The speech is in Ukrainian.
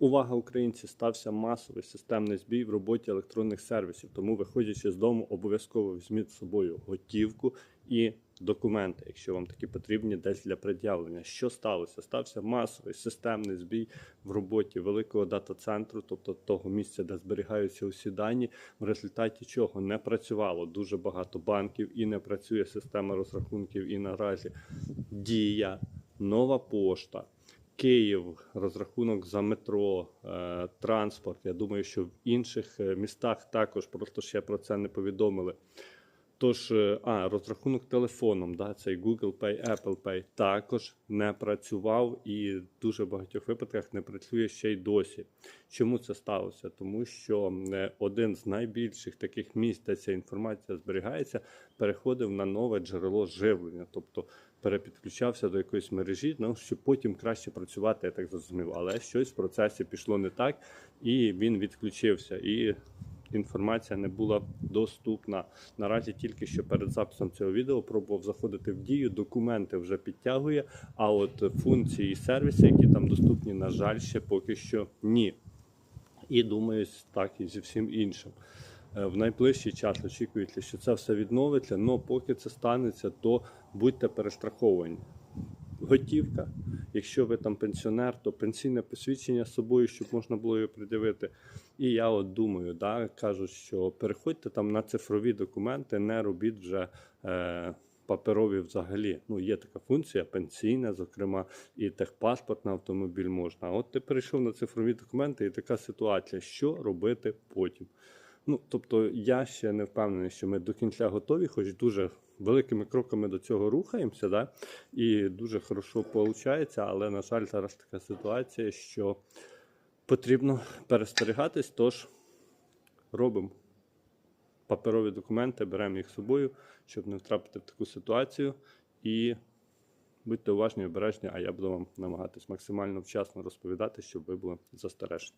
Увага, українці! Стався масовий системний збій в роботі електронних сервісів. Тому, виходячи з дому, обов'язково візьміть з собою готівку і документи, якщо вам такі потрібні, десь для пред'явлення. Що сталося? Стався масовий системний збій в роботі великого дата-центру, тобто того місця, де зберігаються усі дані, в результаті чого не працювало дуже багато банків і не працює система розрахунків. І наразі дія, нова пошта. Київ, розрахунок за метро, е, транспорт. Я думаю, що в інших е, містах також просто ще про це не повідомили. Тож, е, а, розрахунок телефоном, да, цей Google Pay, Apple Pay також не працював і в дуже багатьох випадках не працює ще й досі. Чому це сталося? Тому що е, один з найбільших таких місць, де ця інформація зберігається, переходив на нове джерело живлення, тобто перепідключався до якоїсь мережі, ну, щоб потім краще працювати, я так зрозумів. Але щось в процесі пішло не так, і він відключився. І інформація не була доступна. Наразі тільки що перед записом цього відео пробував заходити в дію, документи вже підтягує. А от функції і сервіси, які там доступні, на жаль, ще поки що ні. І думаю, так і зі всім іншим. Е, В найближчий час очікується, що це все відновиться, але поки це станеться, то будьте перестраховані. Готівка, якщо ви там пенсіонер, то пенсійне посвідчення з собою, щоб можна було його придивити. І я от думаю, да, кажуть, що переходьте там на цифрові документи, не робіть вже е, паперові взагалі. Ну, є така функція, пенсійна, зокрема, і техпаспорт на автомобіль можна. А от ти перейшов на цифрові документи, і така ситуація, що робити потім. Ну, тобто, я ще не впевнений, що ми до кінця готові, хоч дуже великими кроками до цього рухаємося, да? і дуже хорошо виходить, але, на жаль, зараз така ситуація, що потрібно перестерігатись, тож робимо паперові документи, беремо їх з собою, щоб не втрапити в таку ситуацію. І будьте уважні, обережні, а я буду вам намагатись максимально вчасно розповідати, щоб ви були застережені.